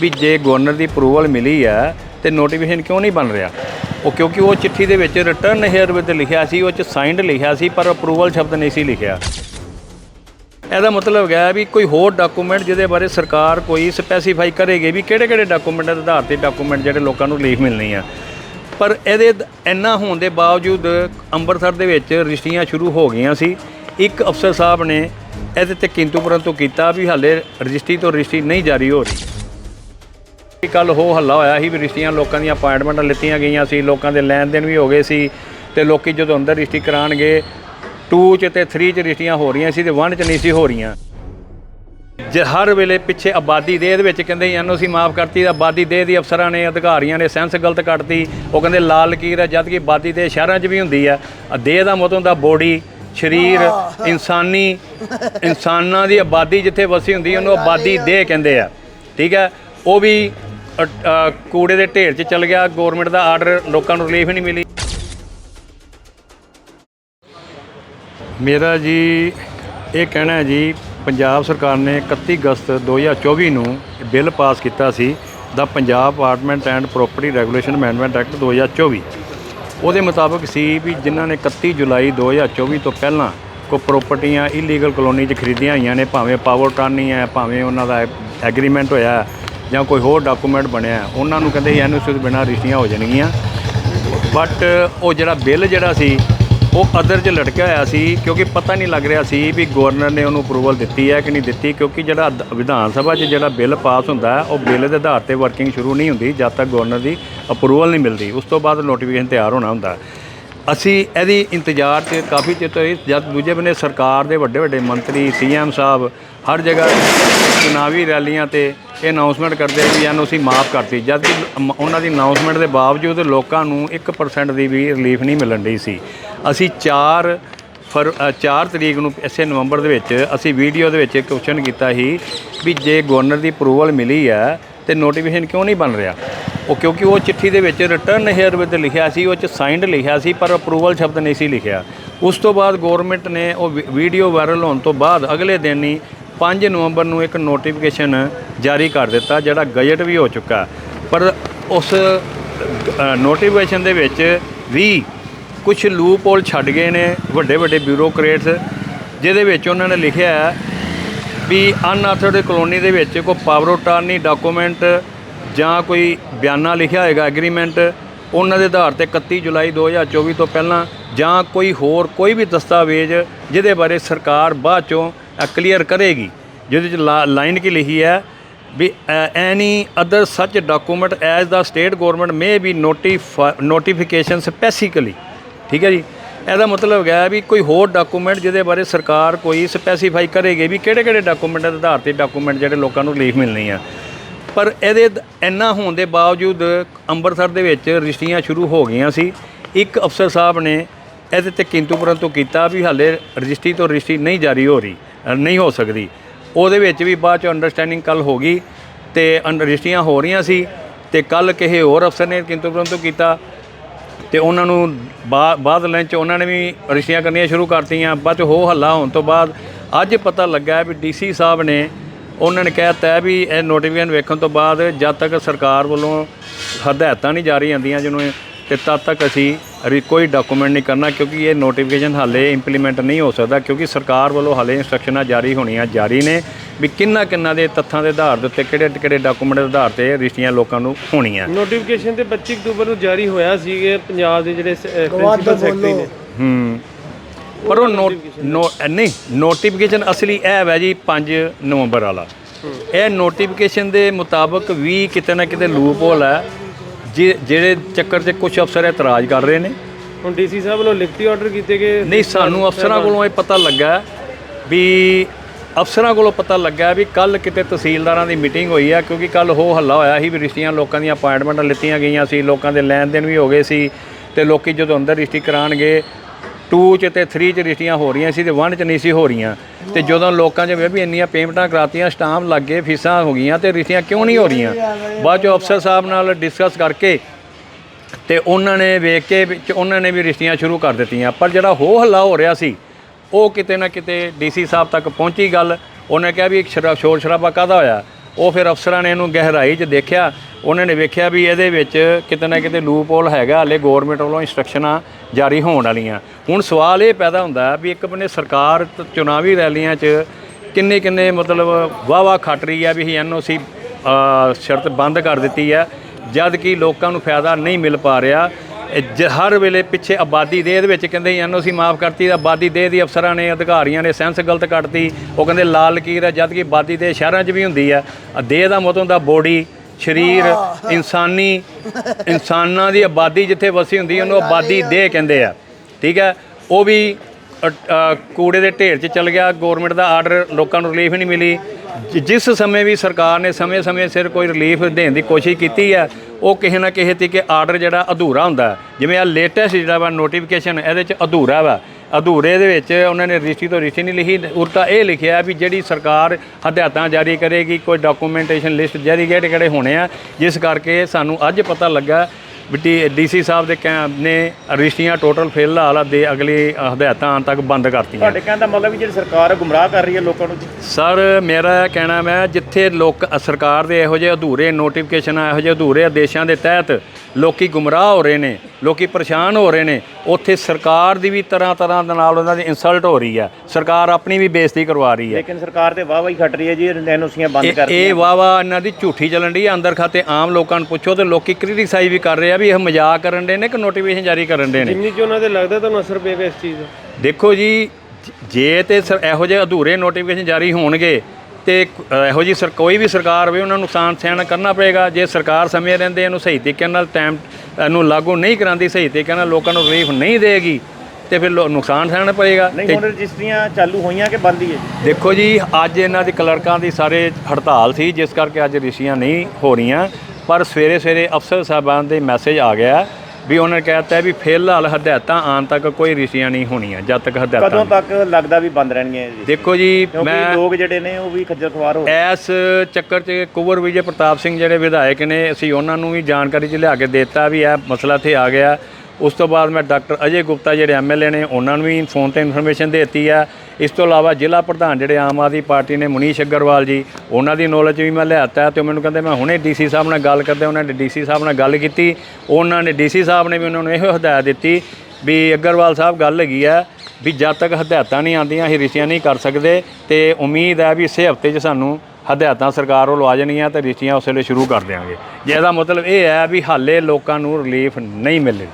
ਵੀ ਜੇ ਗਵਰਨਰ ਦੀ ਅਪਰੂਵਲ ਮਿਲੀ ਹੈ ਤੇ ਨੋਟੀਫਿਕੇਸ਼ਨ ਕਿਉਂ ਨਹੀਂ ਬਣ ਰਿਹਾ? ਉਹ ਕਿਉਂਕਿ ਉਹ ਚਿੱਠੀ ਦੇ ਵਿੱਚ ਰਿਟਰਨ ਹੇਅਰ ਵਿੱਚ ਲਿਖਿਆ ਸੀ, ਉਹ ਚ ਸਾਈਨਡ ਲਿਖਿਆ ਸੀ, ਪਰ ਅਪਰੂਵਲ ਸ਼ਬਦ ਨਹੀਂ ਸੀ ਲਿਖਿਆ। ਇਹਦਾ ਮਤਲਬ ਹੈ ਵੀ ਕੋਈ ਹੋਰ ਡਾਕੂਮੈਂਟ ਜਿਹਦੇ ਬਾਰੇ ਸਰਕਾਰ ਕੋਈ ਸਪੈਸੀਫਾਈ ਕਰੇਗੀ ਵੀ ਕਿਹੜੇ ਕਿਹੜੇ ਡਾਕੂਮੈਂਟਾਂ ਦੇ ਆਧਾਰ ਤੇ ਡਾਕੂਮੈਂਟ ਜਿਹੜੇ ਲੋਕਾਂ ਨੂੰ ਰਿਲੀਫ ਮਿਲਣੀ ਆ। ਪਰ ਇਹਦੇ ਇੰਨਾ ਹੋਣ ਦੇ ਬਾਵਜੂਦ ਅੰਮ੍ਰਿਤਸਰ ਦੇ ਵਿੱਚ ਰਜਿਸਟਰੀਆਂ ਸ਼ੁਰੂ ਹੋ ਗਈਆਂ ਸੀ। ਇੱਕ ਅਫਸਰ ਸਾਹਿਬ ਨੇ ਇਹਦੇ ਤੇ ਕਿੰਤੂ ਪਰੰਤੂ ਕੀਤਾ ਵੀ ਹਾਲੇ ਰਜਿਸਟਰੀ ਤੋਂ ਰਜਿਸਟਰੀ ਨਹੀਂ ਜਾਰੀ ਹੋ ਰਹੀ। ਕੱਲ ਹੋ ਹੱਲਾ ਹੋਇਆ ਸੀ ਵੀ ਰਜਿਸਟਰੀਆਂ ਲੋਕਾਂ ਦੀਆਂ ਅਪਾਇੰਟਮੈਂਟਾਂ ਲਿੱਤੀਆਂ ਗਈਆਂ ਸੀ ਲੋਕਾਂ ਦੇ ਲੈਣ ਦੇਣ ਵੀ ਹੋ ਗਏ ਸੀ ਤੇ ਲੋਕੀ ਜਦੋਂ ਅੰਦਰ ਰਜਿਸਟਰੀ ਕਰਾਣਗੇ 2 ਚ ਤੇ 3 ਚ ਰਜਿਸਟਰੀਆਂ ਹੋ ਰਹੀਆਂ ਸੀ ਤੇ 1 ਚ ਨਹੀਂ ਸੀ ਹੋ ਰਹੀਆਂ। ਜੇ ਹਰ ਵੇਲੇ ਪਿੱਛੇ ਆਬਾਦੀ ਦੇ ਇਹਦੇ ਵਿੱਚ ਕਹਿੰਦੇ ਐਨਓਸੀ ਮਾਫ ਕਰਤੀ ਤਾਂ ਆਬਾਦੀ ਦੇ ਦੀ ਅਫਸਰਾਂ ਨੇ ਅਧਿਕਾਰੀਆਂ ਨੇ ਸੈਂਸ ਗਲਤ ਕੱਟਤੀ ਉਹ ਕਹਿੰਦੇ ਲਾਲ ਲਕੀਰ ਹੈ ਜਦ ਕਿ ਆਬਾਦੀ ਦੇ ਸ਼ਹਿਰਾਂ 'ਚ ਵੀ ਹੁੰਦੀ ਆਹ ਦੇਹ ਦਾ ਮਤਲਬ ਹੁੰਦਾ ਬੋਡੀ ਸਰੀਰ ਇਨਸਾਨੀ ਇਨਸਾਨਾਂ ਦੀ ਆਬਾਦੀ ਜਿੱਥੇ ਵਸੀ ਹੁੰਦੀ ਉਹਨੂੰ ਆਬਾਦੀ ਦੇਹ ਕਹਿੰਦੇ ਆ। ਠੀਕ ਹੈ? ਉਹ ਵੀ ਅ, ਕੂੜੇ ਦੇ ਢੇਰ 'ਚ ਚਲ ਗਿਆ। ਗਵਰਨਮੈਂਟ ਦਾ ਆਰਡਰ ਲੋਕਾਂ ਨੂੰ ਰਿਲੀਫ ਨਹੀਂ ਮਿਲੀ। ਮੇਰਾ ਜੀ ਇਹ ਕਹਿਣਾ ਹੈ ਜੀ ਪੰਜਾਬ ਸਰਕਾਰ ਨੇ 31 ਅਗਸਤ 2024 ਨੂੰ ਬਿੱਲ ਪਾਸ ਕੀਤਾ ਸੀ the Punjab apartment and property regulation amendment act 2024 ਉਹਦੇ ਮੁਤਾਬਕ ਸੀ ਵੀ ਜਿਨ੍ਹਾਂ ਨੇ 31 ਜੁਲਾਈ 2024 ਤੋਂ ਪਹਿਲਾਂ ਕੋ ਪ੍ਰਾਪਰਟੀਆਂ ਇਲੀਗਲ ਕਲੋਨੀ 'ਚ ਖਰੀਦੀਆਂ ਹੋਈਆਂ ਨੇ ਭਾਵੇਂ ਪਾਵਰ ਟਾਨੀ ਹੈ ਭਾਵੇਂ ਉਹਨਾਂ ਦਾ ਐਗਰੀਮੈਂਟ ਹੋਇਆ ਹੈ, ਜਾਂ ਕੋਈ ਹੋਰ ਡਾਕੂਮੈਂਟ ਬਣਿਆ ਉਹਨਾਂ ਨੂੰ ਕਹਿੰਦੇ ਐਨਓਸੀ ਤੋਂ ਬਿਨਾਂ ਰਜਿਸਟਰੀਆਂ ਹੋ ਜਾਣਗੀਆਂ। ਬਟ ਉਹ ਜਿਹੜਾ ਬਿੱਲ ਜਿਹੜਾ ਸੀ, ਉਹ ਅਦਰ 'ਚ ਲਟਕਿਆ ਹੋਇਆ ਸੀ, ਕਿਉਂਕਿ ਪਤਾ ਨਹੀਂ ਲੱਗ ਰਿਹਾ ਸੀ ਵੀ ਗਵਰਨਰ ਨੇ ਉਹਨੂੰ ਅਪਰੂਵਲ ਦਿੱਤੀ ਹੈ ਕਿ ਨਹੀਂ ਦਿੱਤੀ, ਕਿਉਂਕਿ ਜਿਹੜਾ ਵਿਧਾਨ ਸਭਾ 'ਚ ਜਿਹੜਾ ਬਿੱਲ ਪਾਸ ਹੁੰਦਾ ਹੈ, ਉਹ ਬਿੱਲ ਦੇ ਆਧਾਰ ਤੇ ਵਰਕਿੰਗ ਸ਼ੁਰੂ ਨਹੀਂ ਹੁੰਦੀ, ਜਦ ਤੱਕ ਗਵਰਨਰ ਦੀ ਅਪਰੂਵਲ ਨਹੀਂ ਮਿਲਦੀ। ਉਸ ਤੋਂ ਬਾਅਦ ਨੋਟੀਫਿਕੇਸ਼ਨ ਤਿਆਰ ਹੋਣਾ ਹੁੰਦਾ ਅਸੀਂ ਇਹਦੀ ਇੰਤਜ਼ਾਰ 'ਚ ਕਾਫੀ ਚਿਰ ਤੋਂ ਜਦ ਦੂਜੇ ਬੰਨੇ ਸਰਕਾਰ ਦੇ ਵੱਡੇ ਵੱਡੇ ਮੰਤਰੀ ਸੀਐਮ ਸਾਹਿਬ, ਹਰ ਜਗ੍ਹਾ ਚੁਣਾਵੀ ਰੈਲੀਆਂ ਤੇ ਇਹ ਅਨਾਉਂਸਮੈਂਟ ਕਰਦੇ ਵੀ ਐਨਓਸੀ ਮਾਫ ਕਰਤੀ। ਜਦ ਕਿ ਉਹਨਾਂ ਦੀ ਅਨਾਉਂਸਮੈਂਟ ਦੇ ਬਾਵਜੂਦ ਲੋਕਾਂ ਨੂੰ 1% ਦੀ ਵੀ ਰਿਲੀਫ ਨਹੀਂ ਮਿਲਣ ਰਹੀ ਸੀ। ਅਸੀਂ 4 ਫਰ 4 ਤਰੀਕ ਨੂੰ ਇਸੇ ਨਵੰਬਰ ਦੇ ਵਿੱਚ ਅਸੀਂ ਵੀਡੀਓ ਦੇ ਵਿੱਚ ਇੱਕ ਕੁਐਸਚਨ ਕੀਤਾ ਸੀ ਵੀ ਜੇ ਗਵਰਨਰ ਦੀ ਅਪਰੂਵਲ ਮਿਲੀ ਹੈ ਤੇ ਨੋਟੀਫਿਕੇਸ਼ਨ ਕਿਉਂ ਨਹੀਂ ਬਣ ਰਿਹਾ? ਉਹ ਕਿਉਂਕਿ ਉਹ ਚਿੱਠੀ ਦੇ ਵਿੱਚ ਰਿਟਰਨ ਹੇਅਰ ਵਿਦ ਲਿਖਿਆ ਸੀ, ਉਹ ਚ ਸਾਈਨਡ ਲਿਖਿਆ ਸੀ, ਪਰ ਅਪਰੂਵਲ ਸ਼ਬਦ ਨਹੀਂ ਸੀ ਲਿਖਿਆ। ਉਸ ਤੋਂ ਬਾਅਦ ਗਵਰਨਮੈਂਟ ਨੇ ਉਹ ਵੀ- ਵੀਡੀਓ ਵਾਇਰਲ ਹੋਣ ਤੋਂ ਬਾਅਦ ਅਗਲੇ ਦਿਨ ਹੀ 5 ਨਵੰਬਰ ਨੂੰ ਇੱਕ ਨੋਟੀਫਿਕੇਸ਼ਨ ਜਾਰੀ ਕਰ ਦਿੱਤਾ, ਜਿਹੜਾ ਗਜਟ ਵੀ ਹੋ ਚੁੱਕਾ ਪਰ ਉਸ ਨੋਟੀਫਿਕੇਸ਼ਨ ਦੇ ਵਿੱਚ ਵੀ ਕੁਝ ਲੂਪ ਹੋਲ ਛੱਡ ਗਏ ਨੇ ਵੱਡੇ ਵੱਡੇ ਬਿਊਰੋਕਰੇਟਸ ਜਿਹਦੇ ਵਿੱਚ ਉਹਨਾਂ ਨੇ ਲਿਖਿਆ ਹੈ ਵੀ ਅਨਆਥੋਰਾਈਜ਼ਡ ਕਲੋਨੀ ਦੇ ਵਿੱਚ ਕੋਈ ਪਾਵਰ ਆਫ ਡਾਕੂਮੈਂਟ ਜਾਂ ਕੋਈ ਬਿਆਨਾ ਲਿਖਿਆ ਹੋਏਗਾ ਐਗਰੀਮੈਂਟ ਉਹਨਾਂ ਦੇ ਆਧਾਰ ਤੇ 31 ਜੁਲਾਈ 2024 ਤੋਂ ਪਹਿਲਾਂ ਜਾਂ ਕੋਈ ਹੋਰ ਕੋਈ ਵੀ ਦਸਤਾਵੇਜ਼ ਜਿਹਦੇ ਬਾਰੇ ਸਰਕਾਰ ਬਾਅਦ ਚੋਂ ਕਲੀਅਰ ਕਰੇਗੀ। ਜਿਹਦੇ ਚ ਲਾਈਨ ਕੀ ਲਿਖੀ ਹੈ ਵੀ any other such document as the state government may be notification specifically ਠੀਕ ਹੈ ਜੀ? ਇਹਦਾ ਮਤਲਬ ਹੈ ਵੀ ਕੋਈ ਹੋਰ ਡਾਕੂਮੈਂਟ ਜਿਹਦੇ ਬਾਰੇ ਸਰਕਾਰ ਕੋਈ ਸਪੈਸੀਫਾਈ ਕਰੇਗੀ ਵੀ ਕਿਹੜੇ ਕਿਹੜੇ ਡਾਕੂਮੈਂਟ ਦੇ ਆਧਾਰ ਤੇ ਡਾਕੂਮੈਂਟ ਜਿਹੜੇ ਲੋਕਾਂ ਨੂੰ ਰਿਲੀਫ ਮਿਲਣੀ ਆ। ਪਰ ਇਹਦੇ ਇੰਨਾ ਹੋਣ ਦੇ ਬਾਵਜੂਦ ਅੰਮ੍ਰਿਤਸਰ ਦੇ ਵਿੱਚ ਰਜਿਸਟਰੀਆਂ ਸ਼ੁਰੂ ਹੋ ਗਈਆਂ ਸੀ। ਇੱਕ ਅਫਸਰ ਸਾਹਿਬ ਨੇ ਇਹਦੇ ਤੇ ਕਿੰਤੂ ਪਰੰਤੂ ਕੀਤਾ ਵੀ ਹਾਲੇ ਰਜਿਸਟਰੀ ਤੋਂ ਰਜਿਸਟਰੀ ਨਹੀਂ ਜਾਰੀ ਹੋ ਰਹੀ। ਨਹੀਂ ਹੋ ਸਕਦੀ। ਉਹਦੇ ਵਿੱਚ ਵੀ ਬਾਅਦ ਚ ਅੰਡਰਸਟੈਂਡਿੰਗ ਕੱਲ ਹੋ ਗਈ ਤੇ ਅਨ- ਰਜਿਸਟਰੀਆਂ ਹੋ ਰਹੀਆਂ ਸੀ ਤੇ ਕੱਲ ਕਿਸੇ ਹੋਰ ਅਫਸਰ ਨੇ ਕਿੰਤੂ ਪਰੰਤੂ ਕੀਤਾ ਤੇ ਉਹਨਾਂ ਨੂੰ ਬਾ- ਬਾਅਦ ਲੰਚ ਉਹਨਾਂ ਨੇ ਵੀ ਰਜਿਸਟਰੀਆਂ ਕਰਨੀਆਂ ਸ਼ੁਰੂ ਕਰਤੀਆਂ। ਬਾਅਦ ਚ ਹੋ ਹੱਲਾ ਹੋਣ ਤੋਂ ਬਾਅਦ ਅੱਜ ਪਤਾ ਲੱਗਾ ਵੀ ਡੀਸੀ ਸਾਹਿਬ ਨੇ ਉਹਨਾਂ ਨੇ ਕਹਿ ਦਿੱਤਾ ਵੀ ਇਹ ਨੋਟੀਫਿਕੇਸ਼ਨ ਵੇਖਣ ਤੋਂ ਬਾਅਦ ਜਦ ਤੱਕ ਸਰਕਾਰ ਵੱਲੋਂ ਹਦਾਇਤਾਂ ਨਹੀਂ ਜਾਰੀ ਆਉਂਦੀਆਂ ਜਿਹਨੂੰ ਤੇ ਤਦ ਤੱਕ ਅਸੀਂ ਰੀ- ਕੋਈ ਡਾਕੂਮੈਂਟ ਨਹੀਂ ਕਰਨਾ ਕਿਉਂਕਿ ਇਹ ਨੋਟੀਫਿਕੇਸ਼ਨ ਹਾਲੇ ਇੰਪਲੀਮੈਂਟ ਨਹੀਂ ਹੋ ਸਕਦਾ ਕਿਉਂਕਿ ਸਰਕਾਰ ਵੱਲੋਂ ਹਾਲੇ ਇੰਸਟਰਕਸ਼ਨਾਂ ਜਾਰੀ ਹੋਣੀਆਂ ਜਾਰੀ ਨੇ ਵੀ ਕਿੰਨਾ ਕਿੰਨਾ ਦੇ ਤੱਥਾਂ ਦੇ ਆਧਾਰ ਦੇ ਉੱਤੇ ਕਿਹੜੇ ਕਿਹੜੇ ਡਾਕੂਮੈਂਟ ਦੇ ਆਧਾਰ ਤੇ ਰਜਿਸਟਰੀਆਂ ਲੋਕਾਂ ਨੂੰ ਹੋਣੀਆਂ। ਨੋਟੀਫਿਕੇਸ਼ਨ ਤੇ 25 ਅਕਤੂਬਰ ਨੂੰ ਜਾਰੀ ਹੋਇਆ ਸੀਗੇ ਪੰਜਾਬ ਦੇ ਜਿਹੜੇ ਪ੍ਰਿੰਸੀਪਲ ਸੈਕਟਰੀ ਨੇ। ਹੂੰ। ਪਰ ਉਹ ਨੋਟ ਨਹੀਂ ਨੋਟੀਫਿਕੇਸ਼ਨ ਅਸਲੀ ਇਹ ਹੈ ਜੀ 5 ਨਵੰਬਰ ਵਾਲਾ। ਇਹ ਨੋਟੀਫਿਕੇਸ਼ਨ ਦੇ ਮੁਤਾਬਕ ਵੀ ਕਿਤੇ ਨਾ ਕਿਤੇ ਲੂਪ ਹੋਲ ਹੈ। ਜਿ- ਜਿਹੜੇ ਚੱਕਰ 'ਚ ਕੁਝ ਅਫਸਰ ਇਤਰਾਜ਼ ਕਰ ਰਹੇ ਨੇ। ਹੁਣ ਡੀਸੀ ਸਾਹਿਬ ਵੱਲੋਂ ਲਿਖਤੀ ਆਰਡਰ ਕੀਤੇ ਗਏ ਨਹੀਂ ਸਾਨੂੰ ਅਫਸਰਾਂ ਕੋਲੋਂ ਇਹ ਪਤਾ ਲੱਗਾ ਵੀ ਅਫਸਰਾਂ ਕੋਲੋਂ ਪਤਾ ਲੱਗਾ ਵੀ ਕੱਲ ਕਿਤੇ ਤਹਿਸੀਲਦਾਰਾਂ ਦੀ ਮੀਟਿੰਗ ਹੋਈ ਆ ਕਿਉਂਕਿ ਕੱਲ ਹੋ ਹੱਲਾ ਹੋਇਆ ਸੀ ਵੀ ਰਿਸ਼ਤੀਆਂ ਲੋਕਾਂ ਦੀਆਂ ਅਪਾਇੰਟਮੈਂਟਾਂ ਲਿੱਤੀਆਂ ਗਈਆਂ ਸੀ ਲੋਕਾਂ ਦੇ ਲੈਣ ਦੇਣ ਵੀ ਹੋ ਗਏ ਸੀ ਤੇ ਲੋਕੀ ਜਦੋਂ ਅੰਦਰ ਰਿਸ਼ਤੀ ਕਰਾਣਗੇ 2 ਚ ਤੇ 3 ਚ ਰਿਸ਼ਤੀਆਂ ਹੋ ਰਹੀਆਂ ਸੀ ਤੇ 1 ਚ ਨਹੀਂ ਸੀ ਹੋ ਰਹੀਆਂ। ਤੇ ਜਦੋਂ ਲੋਕਾਂ 'ਚ ਵੀ ਇੰਨੀਆਂ ਪੇਮੈਂਟਾਂ ਕਰਾਤੀਆਂ ਸਟਾਂਪ ਲੱਗ ਗਏ, ਫੀਸਾਂ ਹੋ ਗਈਆਂ ਤੇ ਰਿਸ਼ਤੀਆਂ ਕਿਉਂ ਨਹੀਂ ਹੋ ਰਹੀਆਂ? ਬਾਅਦ ਚੋਂ ਅਫਸਰ ਸਾਹਿਬ ਨਾਲ ਡਿਸਕਸ ਕਰਕੇ ਤੇ ਉਹਨਾਂ ਨੇ ਵੇਖ ਕੇ ਉਹਨਾਂ ਨੇ ਵੀ ਰਿਸ਼ਤੀਆਂ ਸ਼ੁਰੂ ਕਰ ਦਿੱਤੀਆਂ। ਪਰ ਜਿਹੜਾ ਹੋ ਹੱਲਾ ਹੋ ਰਿਹਾ ਸੀ, ਉਹ ਕਿਤੇ ਨਾ ਕਿਤੇ ਡੀਸੀ ਸਾਹਿਬ ਤੱਕ ਪਹੁੰਚੀ ਗੱਲ। ਉਹਨੇ ਕਿਹਾ ਵੀ ਇੱਕ ਸ਼ੋਰ ਸ਼ਰਾਬਾ ਕਾਹਦਾ ਹੋਇਆ? ਉਹ ਫਿਰ ਅਫਸਰਾਂ ਨੇ ਇਹਨੂੰ ਗਹਿਰਾਈ 'ਚ ਦੇਖਿਆ। ਉਹਨਾਂ ਨੇ ਵੇਖਿਆ ਵੀ ਇਹਦੇ ਵਿੱਚ ਕਿਤੇ ਨਾ ਕਿਤੇ ਲੂਪ ਹੋਲ ਹੈਗਾ, ਹਲੇ ਗਵਰਨਮੈਂਟ ਵੱਲੋਂ ਇੰਸਟਰਕਸ਼ਨਾਂ ਜਾਰੀ ਹੋਣ ਵਾਲੀਆਂ। ਹੁਣ ਸਵਾਲ ਇਹ ਪੈਦਾ ਹੁੰਦਾ ਵੀ ਇੱਕ ਬੰਨੇ ਸਰਕਾਰ ਚੁਣਾਵੀ ਰੈਲੀਆਂ 'ਚ ਕਿੰਨੇ ਕਿੰਨੇ ਮਤਲਬ ਵਾਹ ਵਾਹ ਖੱਟ ਰਹੀ ਆ ਵੀ ਇਹ ਐਨਓਸੀ ਸ਼ਰਤ ਬੰਦ ਕਰ ਦਿੱਤੀ ਹੈ ਜਦ ਕਿ ਲੋਕਾਂ ਨੂੰ ਫਾਇਦਾ ਨਹੀਂ ਮਿਲ ਪਾ ਰਿਹਾ। ਜ- ਹਰ ਵੇਲੇ ਪਿੱਛੇ ਆਬਾਦੀ ਦੇ ਇਹਦੇ ਵਿੱਚ ਕਹਿੰਦੇ ਐਨਓਸੀ ਮਾਫ ਕਰਤੀ ਆਬਾਦੀ ਦੇ ਦੀ ਅਫਸਰਾਂ ਨੇ ਅਧਿਕਾਰੀਆਂ ਨੇ ਸੈਂਸ ਗਲਤ ਕੱਟਤੀ। ਉਹ ਕਹਿੰਦੇ ਲਾਲ ਲਕੀਰ ਹੈ ਜਦ ਕਿ ਆਬਾਦੀ ਦੇ ਸ਼ਹਿਰਾਂ 'ਚ ਵੀ ਹੁੰਦੀ ਆ ਆਹ ਦੇਹ ਦਾ ਮਤਲਬ ਹੁੰਦਾ ਬੋਡੀ ਸਰੀਰ ਇਨਸਾਨੀ ਇਨਸਾਨਾਂ ਦੀ ਆਬਾਦੀ ਜਿੱਥੇ ਵਸੀ ਹੁੰਦੀ ਉਹਨੂੰ ਆਬਾਦੀ ਦੇਹ ਕਹਿੰਦੇ ਆ। ਠੀਕ ਹੈ? ਉਹ ਵੀ ਅ- ਅ, ਕੂੜੇ ਦੇ ਢੇਰ 'ਚ ਚਲ ਗਿਆ। ਗਵਰਨਮੈਂਟ ਦਾ ਆਰਡਰ ਲੋਕਾਂ ਨੂੰ ਰਿਲੀਫ ਨਹੀਂ ਮਿਲੀ। ਜਿਸ ਸਮੇਂ ਵੀ ਸਰਕਾਰ ਨੇ ਸਮੇਂ-ਸਮੇਂ ਸਿਰ ਕੋਈ ਰਿਲੀਫ ਦੇਣ ਦੀ ਕੋਸ਼ਿਸ਼ ਕੀਤੀ ਹੈ ਉਹ ਕਿਸੇ ਨਾ ਕਿਸੇ ਤਰੀਕੇ ਆਰਡਰ ਜਿਹੜਾ ਅਧੂਰਾ ਹੁੰਦਾ। ਜਿਵੇਂ ਆ ਲੇਟੈਸਟ ਜਿਹੜਾ ਵਾ ਨੋਟੀਫਿਕੇਸ਼ਨ ਇਹਦੇ 'ਚ ਅਧੂਰਾ ਵਾ। ਅਧੂਰੇ ਦੇ ਵਿੱਚ ਉਹਨਾਂ ਨੇ ਰਜਿਸਟਰੀ ਤੋਂ ਰਜਿਸਟਰੀ ਨਹੀਂ ਲਿਖੀ। ਉਲਟਾ ਇਹ ਲਿਖਿਆ ਵੀ ਜਿਹੜੀ ਸਰਕਾਰ ਹਦਾਇਤਾਂ ਜਾਰੀ ਕਰੇਗੀ, ਕੋਈ ਡਾਕੂਮੈਂਟੇਸ਼ਨ ਲਿਸਟ ਜਾਰੀ ਕਿਹੜੇ ਕਿਹੜੇ ਹੋਣੇ ਆ, ਜਿਸ ਕਰਕੇ ਸਾਨੂੰ ਅੱਜ ਪਤਾ ਲੱਗਾ ਵੀ ਡੀਸੀ ਸਾਹਿਬ ਦੇ ਕਹਿ- ਨੇ ਰਜਿਸਟਰੀਆਂ ਟੋਟਲ ਫਿਲਹਾਲ ਦੇ ਅਗਲੀ ਹਦਾਇਤਾਂ ਆਉਣ ਤੱਕ ਬੰਦ ਕਰਤੀਆਂ। ਤੁਹਾਡੇ ਕਹਿਣ ਦਾ ਮਤਲਬ ਵੀ ਜਿਹੜੀ ਸਰਕਾਰ ਗੁੰਮਰਾਹ ਕਰ ਰਹੀ ਹੈ ਲੋਕਾਂ ਨੂੰ ਸਰ ਮੇਰਾ ਕਹਿਣਾ ਮੈਂ ਜਿੱਥੇ ਲੋਕ ਸਰਕਾਰ ਦੇ ਇਹੋ ਜਿਹੇ ਅਧੂਰੇ ਨੋਟੀਫਿਕੇਸ਼ਨ ਇਹੋ ਜਿਹੇ ਅਧੂਰੇ ਆਦੇਸ਼ਾਂ ਦੇ ਤਹਿਤ ਲੋਕੀ ਗੁੰਮਰਾਹ ਹੋ ਰਹੇ ਨੇ ਲੋਕੀ ਪਰੇਸ਼ਾਨ ਹੋ ਰਹੇ ਨੇ। ਉੱਥੇ ਸਰਕਾਰ ਦੀ ਵੀ ਤਰ੍ਹਾਂ ਤਰ੍ਹਾਂ ਦੇ ਨਾਲ ਉਹਨਾਂ ਦੀ ਇਨਸਲਟ ਹੋ ਰਹੀ ਹੈ। ਸਰਕਾਰ ਆਪਣੀ ਵੀ ਬੇਇੱਜ਼ਤੀ ਕਰਵਾ ਰਹੀ ਹੈ। ਲੇਕਿਨ ਸਰਕਾਰ ਤੇ ਵਾਹ ਵਾਹੀ ਖੱਟ ਰਹੀ ਹੈ ਜੀ ਐਨਓਸੀਆਂ ਬੰਦ ਇਹ- ਕਰ ਇਹ ਵਾਹ ਵਾਹ ਇਹਨਾਂ ਦੀ ਝੂਠੀ ਚੱਲਣ ਦੀ ਅੰਦਰ ਖਾਤੇ ਆਮ ਲੋਕਾਂ ਨੂੰ ਪੁੱਛੋ ਤੇ ਲੋਕੀ ਕ੍ਰਿਟਿਸਾਈਜ਼ ਵੀ ਕਰ ਰਹੇ ਆ ਵੀ ਇਹ ਮਜ਼ਾਕ ਕਰਨ ਦੇ ਨੇ ਕਿ ਨੋਟੀਫਿਕੇਸ਼ਨ ਜਾਰੀ ਕਰਨ ਦੇ ਨੇ। ਜਿੰਨੀ ਚ ਉਹਨਾਂ ਦੇ ਲੱਗਦਾ ਤੁਹਾਨੂੰ ਅਸਰ ਪਏਗਾ ਇਸ ਚੀਜ਼ ਦਾ। ਦੇਖੋ ਜੀ ਜ- ਜੇ ਤੇ ਸਰ ਇਹੋ ਜਿਹੇ ਅਧੂਰੇ ਨੋਟੀਫਿਕੇਸ਼ਨ ਜਾਰੀ ਹੋਣਗੇ ਤੇ ਇਹੋ ਜੀ ਸਰ ਕੋਈ ਵੀ ਸਰਕਾਰ ਹੋਵੇ ਉਹਨਾਂ ਨੂੰ ਨੁਕਸਾਨ ਸਹਿਣ ਕਰਨਾ ਪਏਗਾ। ਜੇ ਸਰਕਾਰ ਸਮੇਂ ਰਹਿੰਦੇ ਇਹਨੂੰ ਸਹੀ ਤਰੀਕੇ ਨਾਲ ਟਾਈਮ ਇਹਨੂੰ ਲਾਗੂ ਨਹੀਂ ਕਰਾਂਦੀ ਸਹੀ ਤਰੀਕੇ ਨਾਲ ਲੋਕਾਂ ਨੂੰ ਰਿਲੀਫ ਨਹੀਂ ਦੇਗੀ ਤੇ ਫਿਰ ਨੁਕਸਾਨ ਸਹਿਣਾ ਪਏਗਾ। ਨਹੀਂ ਹੁਣ ਰਜਿਸਟਰੀਆਂ ਚਾਲੂ ਹੋਈਆਂ ਕਿ ਬੰਦ ਹੀ ਹੈ? ਦੇਖੋ ਜੀ ਅੱਜ ਇਹਨਾਂ ਦੀ ਕਲਰਕਾਂ ਦੀ ਸਾਰੇ ਹੜਤਾਲ ਸੀ ਜਿਸ ਕਰਕੇ ਅੱਜ ਰਿਸ਼ੀਆਂ ਨਹੀਂ ਹੋ ਰਹੀਆਂ ਪਰ ਸਵੇਰੇ ਸਵੇਰੇ ਅਫਸਰ ਸਾਹਿਬਾਨ ਦੇ ਮੈਸੇਜ ਆ ਗਿਆ। ਵੀ ਉਹਨਾਂ ਨੇ ਕਹਿਤਾ ਵੀ ਫਿਲਹਾਲ ਹਦਾਇਤਾਂ ਆਉਣ ਤੱਕ ਕੋਈ ਰਿਸ਼ੀਆਂ ਨਹੀਂ ਹੋਣੀਆਂ ਜਦ ਤੱਕ ਹਦਾਇਤਾਂ ਕਦੋਂ ਤੱਕ ਲੱਗਦਾ ਵੀ ਬੰਦ ਰਹਿਣਗੀਆਂ ਜੀ ਦੇਖੋ ਜੀ ਕਿਉਂਕਿ ਮੈਂ ਲੋਕ ਜਿਹੜੇ ਨੇ ਉਹ ਵੀ ਖੱਜਲ ਖਵਾਰ ਹੋ ਇਸ ਚੱਕਰ 'ਚ ਕੁਵਰ ਵਿਜੇ ਪ੍ਰਤਾਪ ਸਿੰਘ ਜਿਹੜੇ ਵਿਧਾਇਕ ਨੇ ਅਸੀਂ ਉਹਨਾਂ ਨੂੰ ਵੀ ਜਾਣਕਾਰੀ 'ਚ ਲਿਆ ਕੇ ਦਿੱਤਾ ਵੀ ਇਹ ਮਸਲਾ ਇੱਥੇ ਆ ਗਿਆ। ਉਸ ਤੋਂ ਬਾਅਦ ਮੈਂ ਡਾਕਟਰ ਅਜੇ ਗੁਪਤਾ ਜਿਹੜੇ ਐਮਐਲਏ ਨੇ, ਉਹਨਾਂ ਨੂੰ ਵੀ ਫੋਨ ਤੇ ਇਨਫੋਰਮੇਸ਼ਨ ਦੇ ਦਿੱਤੀ ਆ। ਇਸ ਤੋਂ ਇਲਾਵਾ ਜ਼ਿਲ੍ਹਾ ਪ੍ਰਧਾਨ ਜਿਹੜੇ ਆਮ ਆਦਮੀ ਪਾਰਟੀ ਨੇ ਮਨੀਸ਼ ਅਗਰਵਾਲ ਜੀ, ਉਹਨਾਂ ਦੀ ਨੌਲੇਜ ਵੀ ਮੈਂ ਲਿਆਤਾ ਤੇ ਉਹ ਮੈਨੂੰ ਕਹਿੰਦੇ, ਮੈਂ ਹੁਣੇ ਡੀਸੀ ਸਾਹਿਬ ਨਾਲ ਗੱਲ ਕਰਦੇ, ਉਹਨਾਂ ਨੇ ਡੀਸੀ ਸਾਹਿਬ ਨਾਲ ਗੱਲ ਕੀਤੀ। ਉਹਨਾਂ ਨੇ ਡੀਸੀ ਸਾਹਿਬ ਨੇ ਵੀ ਉਹਨਾਂ ਨੂੰ ਇਹੋ ਹਦਾਇਤ ਦਿੱਤੀ ਵੀ ਅਗਰਵਾਲ ਸਾਹਿਬ ਗੱਲ ਹੈਗੀ ਆ ਵੀ ਜਦ ਤੱਕ ਹਦਾਇਤਾਂ ਨਹੀਂ ਆਉਂਦੀਆਂ, ਅਸੀਂ ਰਿਸ਼ੀਆਂ ਨਹੀਂ ਕਰ ਸਕਦੇ ਤੇ ਉਮੀਦ ਹੈ ਵੀ ਇਸੇ ਹਫ਼ਤੇ 'ਚ ਸਾਨੂੰ ਹਦਾਇਤਾਂ ਸਰਕਾਰ ਵੱਲੋਂ ਆ ਜਾਣਗੀਆਂ ਤੇ ਰਿਸ਼ੀਆਂ ਉਸ ਵੇਲੇ ਸ਼ੁਰੂ ਕਰ ਦਿਆਂਗੇ। ਜੇ ਇਹਦਾ ਮਤਲਬ ਇਹ ਹੈ ਵੀ ਹਾਲੇ ਲੋਕਾਂ ਨੂੰ ਰਿਲੀਫ ਨਹੀਂ ਮਿਲੇ।